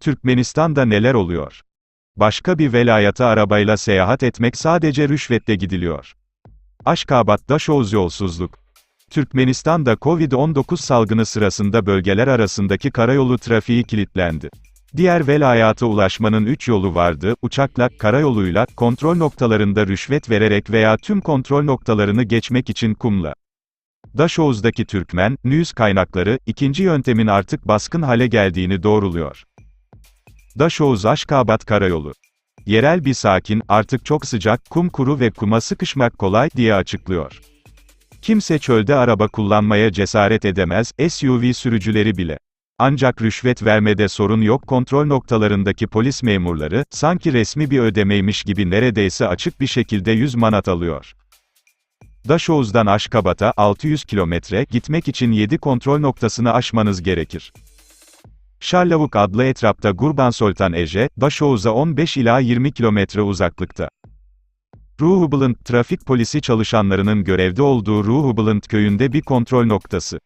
Türkmenistan'da neler oluyor? Başka bir velayete arabayla seyahat etmek sadece rüşvetle gidiliyor. Aşkabat'ta şoz yolsuzluk. Türkmenistan'da Covid-19 salgını sırasında bölgeler arasındaki karayolu trafiği kilitlendi. Diğer velayata ulaşmanın 3 yolu vardı, uçakla, karayoluyla, kontrol noktalarında rüşvet vererek veya tüm kontrol noktalarını geçmek için kumla. Daşoğuz'daki Türkmen, News kaynakları, ikinci yöntemin artık baskın hale geldiğini doğruluyor. Daşoğuz Aşkabat Karayolu. Yerel bir sakin, artık çok sıcak, kum kuru ve kuma sıkışmak kolay, diye açıklıyor. Kimse çölde araba kullanmaya cesaret edemez, SUV sürücüleri bile. Ancak rüşvet vermede sorun yok kontrol noktalarındaki polis memurları, sanki resmi bir ödemeymiş gibi neredeyse açık bir şekilde 100 manat alıyor. Daşoğuz'dan Aşkabat'a, 600 kilometre, gitmek için 7 kontrol noktasını aşmanız gerekir. Şarlavuk adlı etrafta Gurban Sultan Ece, Daşoğuz'a 15 ila 20 kilometre uzaklıkta. Ruhubulund, trafik polisi çalışanlarının görevde olduğu Ruhubulund köyünde bir kontrol noktası.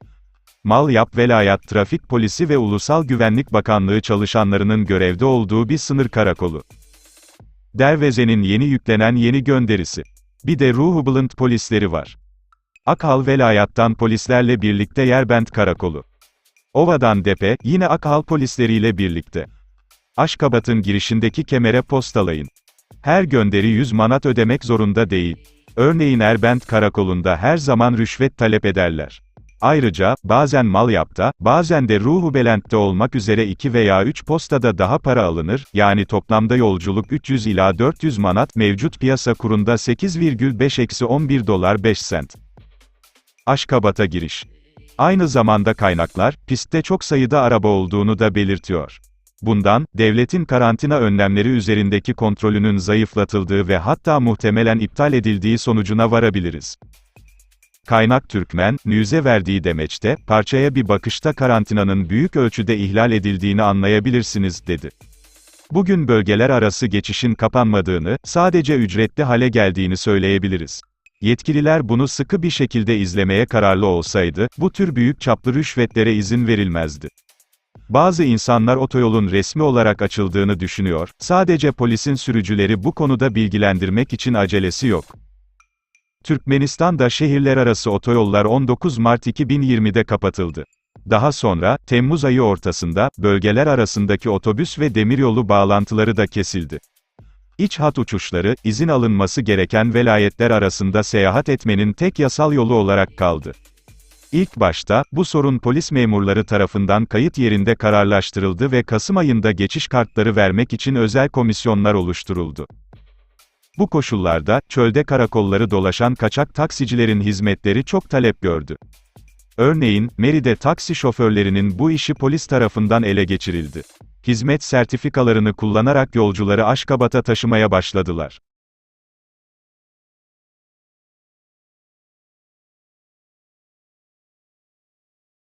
Malyap Velayat Trafik Polisi ve Ulusal Güvenlik Bakanlığı çalışanlarının görevde olduğu bir sınır karakolu. Derveze'nin yeni yüklenen yeni gönderisi. Bir de Ruhubulund polisleri var. Akhal Velayat'tan polislerle birlikte Yerbent Karakolu. Ova'dan Depe, yine Akhal polisleriyle birlikte. Aşkabat'ın girişindeki kemere postalayın. Her gönderi 100 manat ödemek zorunda değil. Örneğin Erbent Karakolu'nda her zaman rüşvet talep ederler. Ayrıca, bazen Malyap'ta, bazen de Ruhubelent'te olmak üzere 2 veya 3 postada daha para alınır, yani toplamda yolculuk 300 ila 400 manat, mevcut piyasa kurunda 8,5-11 dolar 5 sent. Aşkabat'a giriş. Aynı zamanda kaynaklar, pistte çok sayıda araba olduğunu da belirtiyor. Bundan, devletin karantina önlemleri üzerindeki kontrolünün zayıflatıldığı ve hatta muhtemelen iptal edildiği sonucuna varabiliriz. Kaynak Türkmen, News'e verdiği demeçte, parçaya bir bakışta karantinanın büyük ölçüde ihlal edildiğini anlayabilirsiniz, dedi. Bugün bölgeler arası geçişin kapanmadığını, sadece ücretli hale geldiğini söyleyebiliriz. Yetkililer bunu sıkı bir şekilde izlemeye kararlı olsaydı, bu tür büyük çaplı rüşvetlere izin verilmezdi. Bazı insanlar otoyolun resmi olarak açıldığını düşünüyor, sadece polisin sürücüleri bu konuda bilgilendirmek için acelesi yok. Türkmenistan'da şehirler arası otoyollar 19 Mart 2020'de kapatıldı. Daha sonra, Temmuz ayı ortasında, bölgeler arasındaki otobüs ve demiryolu bağlantıları da kesildi. İç hat uçuşları, izin alınması gereken velayetler arasında seyahat etmenin tek yasal yolu olarak kaldı. İlk başta, bu sorun polis memurları tarafından kayıt yerinde kararlaştırıldı ve Kasım ayında geçiş kartları vermek için özel komisyonlar oluşturuldu. Bu koşullarda, çölde karakolları dolaşan kaçak taksicilerin hizmetleri çok talep gördü. Örneğin, Meri'de taksi şoförlerinin bu işi polis tarafından ele geçirildi. Hizmet sertifikalarını kullanarak yolcuları Aşkabat'a taşımaya başladılar.